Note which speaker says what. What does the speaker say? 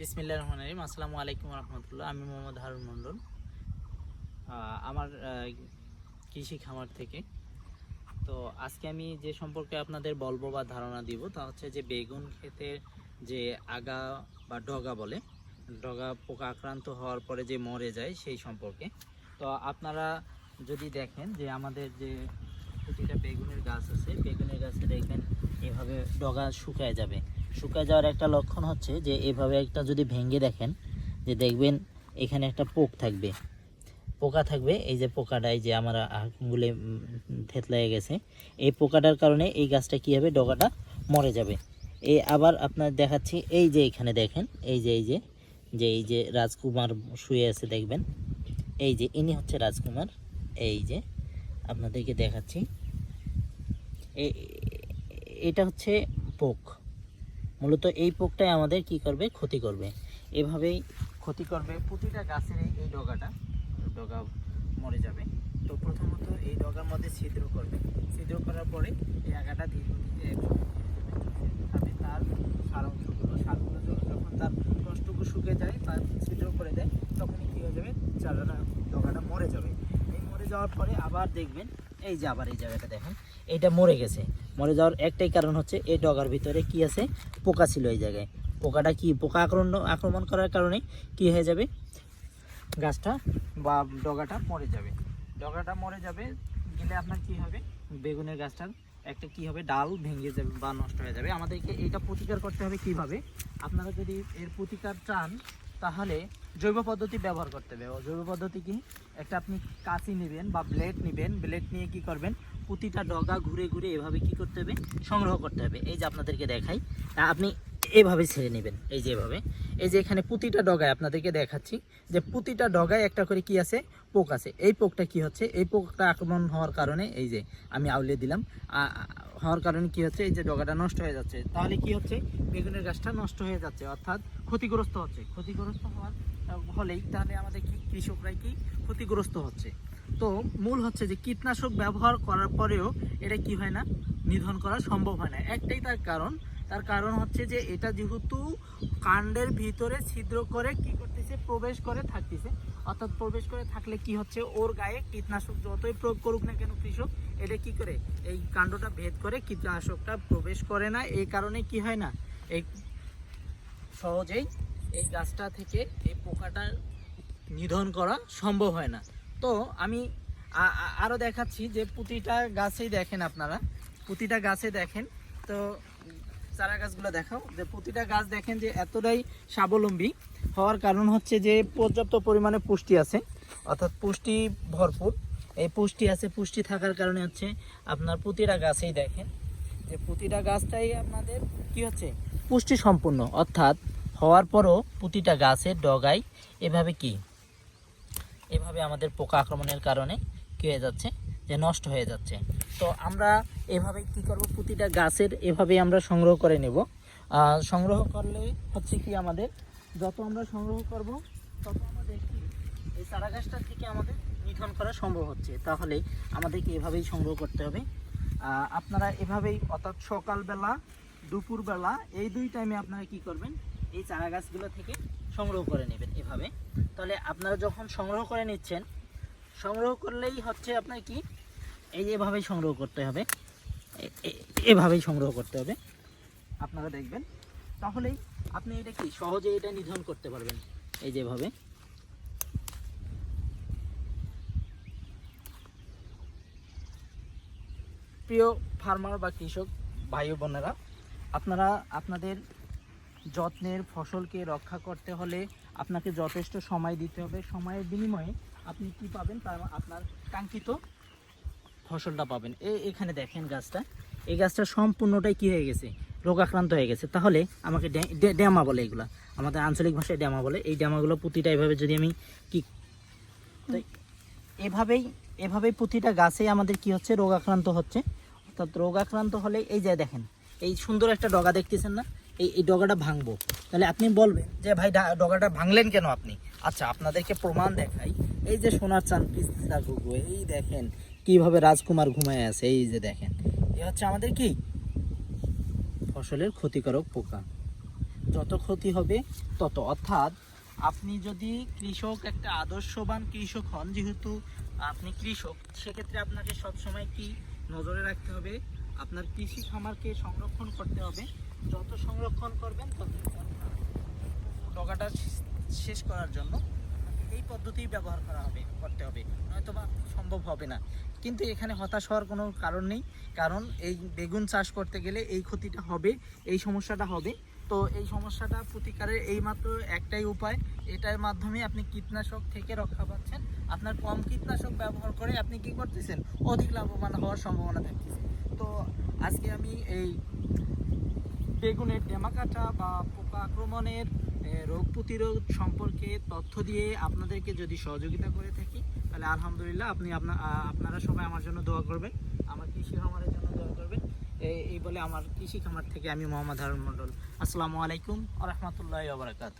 Speaker 1: বিসমিল্লা রহমান রহিম। আসসালামু আলাইকুম রহমতুল্লাহ। আমি মোহাম্মদ হারুন মণ্ডল। আমার কৃষি খামার থেকে। তো আজকে আমি যে সম্পর্কে আপনাদের বলব বা ধারণা দিব, তা হচ্ছে যে বেগুন ক্ষেতের যে আগা বা ডগা বলে, ডগা পোকা আক্রান্ত হওয়ার পরে যে মরে যায় সেই সম্পর্কে। তো আপনারা যদি দেখেন যে আমাদের যে প্রতিটা বেগুনের গাছ আছে, বেগুনের গাছে দেখবেন এভাবে ডগা শুকায় যাবে। শুকায় যাওয়ার একটা লক্ষণ হচ্ছে যে এভাবে একটা যদি ভেঙে দেখেন, যে দেখবেন এখানে একটা পোক থাকবে। পোকা থাকবে, এই যে পোকাটা, এই যে আমার আঙুলে থেতলায় গেছে, এই পোকাটার কারণে এই গাছটা কী হবে? ডগাটা মরে যাবে। এই আবার আপনার দেখাচ্ছি, এই যে এখানে দেখেন, এই যে এই যে যে, এই যে রাজকুমার শুয়ে আছে, দেখবেন। এই যে, ইনি হচ্ছে রাজকুমার। এই যে, আপনাদেরকে দেখাচ্ছি। এটা হচ্ছে পোক। মূলত এই পোকটাই আমাদের কি করবে? ক্ষতি করবে। এভাবেই ক্ষতি করবে প্রতিটা গাছের এই- ডগাটা। ডগা মরে যাবে। তো প্রথমত এই ডগার মধ্যে ছিদ্র করবে। ছিদ্র করার পরে এই আগাটা ধীরে ধীরে তার সারাংশগুলো, সারগুলো যখন তার রসটুকু শুকে যায়, তার ছিদ্র করে দেয়, তখনই কী হয়ে যাবে চারাটা ডগাটা মরে যাবে এই মরে যাওয়ার পরে আবার দেখবেন, এই যে আবার এই জায়গাটা দেখেন, এইটা মরে গেছে। মরে যাওয়ার একটাই কারণ হচ্ছে এই ডগার ভিতরে কি আছে? পোকা ছিল এই জায়গায়। পোকাটা কি, পোকা আক্রমণ আক্রমণ করার কারণে কি হয়ে যাবে? গাছটা বা ডগাটা মরে যাবে। ডগাটা মরে যাবে গেলে আপনার কি হবে? বেগুনের গাছটার একটা কি হবে? ডাল ভেঙে যাবে বা নষ্ট হয়ে যাবে। আমাদেরকে এটা প্রতিকার করতে হবে কীভাবে? আপনারা যদি এর প্রতিকার চান তাহলে জৈব পদ্ধতি ব্যবহার করতে হবে। জৈব পদ্ধতি কি? একটা আপনি কাঁচি নেবেন বা ব্লেড নেবেন। ব্লেড নিয়ে কি করবেন? প্রতিটা ডগা ঘুরে ঘুরে এভাবে কি করতে হবে? সংগ্রহ করতে হবে। এই যে আপনাদেরকে দেখাই আপনি এভাবে ছেড়ে নেবেন। এই যে এভাবে। এই যে এখানে প্রতিটা ডগায় আপনাদেরকে দেখাচ্ছি যে প্রতিটা ডগায় একটা করে কি আছে? পোক আছে। এই পোকটা কি হচ্ছে? এই পোকটা আক্রমণ হওয়ার কারণে, এই যে আমি আউলে দিলাম হওয়ার কারণে কি হচ্ছে? এই যে ডগাটা নষ্ট হয়ে যাচ্ছে। তাহলে কি হচ্ছে? বেগুনের গাছটা নষ্ট হয়ে যাচ্ছে, অর্থাৎ ক্ষতিগ্রস্ত হচ্ছে। ক্ষতিগ্রস্ত হওয়ার হলেই তাহলে আমাদের কি কৃষকরাই কি ক্ষতিগ্রস্ত হচ্ছে? তো মূল হচ্ছে যে কীটনাশক ব্যবহার করার পরেও এটা কি হয় না? নিধন করা সম্ভব হয় না। একটাই তার কারণ তার কারণ হচ্ছে যে এটা যেহেতু কাণ্ডের ভিতরে ছিদ্র করে কি করতেছে? প্রবেশ করে থাকতেছে। অর্থাৎ প্রবেশ করে থাকলে কি হচ্ছে? ওর গায়ে কীটনাশক যতই প্রয়োগ করুক না কেন কৃষক, এটা কি করে? এই কাণ্ডটা ভেদ করে কীটনাশকটা প্রবেশ করে না। এই কারণে কি হয় না? এই সহজেই এই গাছটা থেকে এই পোকাটা নিধন করা সম্ভব হয় না। তো আমি আ- আ- দেখাচ্ছি যে প্রতিটা গাছেই দেখেন আপনারা। প্রতিটা গাছে দেখেন। তো চারা গাছগুলো দেখাও। যে প্রতিটা গাছ দেখেন যে এতটাই স্বাবলম্বী হওয়ার কারণ হচ্ছে যে পর্যাপ্ত পরিমাণে পুষ্টি আছে, অর্থাৎ পুষ্টি ভরপুর। এই পুষ্টি আছে, পুষ্টি থাকার কারণে হচ্ছে আপনার প্রতিটা গাছেই দেখেন, যে প্রতিটা গাছটাই আপনাদের কি হচ্ছে? পুষ্টি সম্পূর্ণ, অর্থাৎ হওয়ার পরও প্রতিটা গাছের ডগায় এভাবে কি? এভাবে আমাদের পোকা আক্রমণের কারণে কি হয়ে যাচ্ছে? যে নষ্ট হয়ে যাচ্ছে। তো আমরা এভাবে কি করব? প্রতিটা গাছের এভাবে আমরা সংগ্রহ করে নেব। সংগ্রহ করলে হচ্ছে কি আমাদের যত আমরা সংগ্রহ করব, তত আমাদের এই চারা গাছটা থেকে আমাদের নিধন করা সম্ভব হচ্ছে। তাহলে আমাদেরকে এভাবেই সংগ্রহ করতে হবে। আপনারা এভাবেই অর্থাৎ সকালবেলা, দুপুরবেলা, এই দুই টাইমে আপনারা কি করবেন? এই চারা গাছগুলো থেকে সংগ্রহ করে নেবেন এভাবে। তাহলে আপনারা যখন সংগ্রহ করে নিচ্ছেন, সংগ্রহ করলেই হচ্ছে আপনার কি? এই এভাবেই সংগ্রহ করতে হবে। এভাবেই সংগ্রহ করতে হবে। আপনারা দেখবেন তাহলেই আপনি এটা কি সহজে এটা নিধন করতে পারবেন? এই যেভাবে প্রিয় ফার্মার বা কৃষক ভাই বোনেরা, আপনারা আপনাদের যত্নের ফসলকে রক্ষা করতে হলে আপনাকে যথেষ্ট সময় দিতে হবে। সময়ের বিনিময়ে আপনি কি পাবেন? তার আপনার কাঙ্ক্ষিত ফসলটা পাবেন। এই এখানে দেখেন গাছটা। এই গাছটা সম্পূর্ণটাই কি হয়ে গেছে? রোগাক্রান্ত হয়ে গেছে। তাহলে আমাকে ড্যা- ড্যা- ড্যামা বলে এগুলা। আমাদের আঞ্চলিক ভাষায় ড্যামা বলে। এই ড্যামাগুলো প্রতিটা এভাবে যদি আমি কি এভাবেই এভাবেই প্রতিটা গাছেই আমাদের কি হচ্ছে? রোগাক্রান্ত হচ্ছে। অর্থাৎ রোগাক্রান্ত হলে এই যে দেখেন, এই সুন্দর একটা ডগা দেখতেছেন না? এই এই ডগাটা ভাঙবো। তাহলে আপনি বলবেন যে, ভাই ডগাটা ভাঙলেন কেন আপনি? আচ্ছা আপনাদেরকে প্রমাণ দেখাই। এই যে সোনার চান পিস্তা এই দেখেন কীভাবে রাজকুমার ঘুমায় আছে। এই যে দেখেন। এ হচ্ছে আমাদের কি? ফসলের ক্ষতিকারক পোকা। যত ক্ষতি হবে তত। অর্থাৎ আপনি যদি কৃষক একটা আদর্শবান কৃষক হন, যেহেতু আপনি কৃষক, সেক্ষেত্রে আপনাকে সবসময় কি নজরে রাখতে হবে? আপনার কৃষি খামারকে সংরক্ষণ করতে হবে। যত সংরক্ষণ করবেন তত ডগাটা শেষ করার জন্য এই পদ্ধতি ব্যবহার করা হবে, করতে হবে। নয়তো বা সম্ভব হবে না। কিন্তু এখানে হতাশ হওয়ার কোনো কারণ নেই। কারণ এই বেগুন চাষ করতে গেলে এই ক্ষতিটা হবে, এই সমস্যাটা হবে। তো এই সমস্যাটা প্রতিকারের এইমাত্র একটাই উপায়। এটার মাধ্যমে আপনি কীটনাশক থেকে রক্ষা পাচ্ছেন। আপনার কম কীটনাশক ব্যবহার করে আপনি কি করতেছেন? অধিক লাভবান হওয়ার সম্ভাবনা থাকতেছে। তো আজকে আমি এই বেগুনের ডেমাকাটা বা পোকা আক্রমণের রোগ প্রতিরোধ সম্পর্কে তথ্য দিয়ে আপনাদেরকে যদি সহযোগিতা করে থাকি, তাহলে আলহামদুলিল্লাহ আপনি আপনা আপনারা সবাই আমার জন্য দোয়া করবেন, আমার কৃষি খামারের জন্য দোয়া করবেন। এই- বলে আমার কৃষি খামার থেকে আমি মোহাম্মদ হারুন মন্ডল আসসালামু আলাইকুম আ রহমতুল্লাহ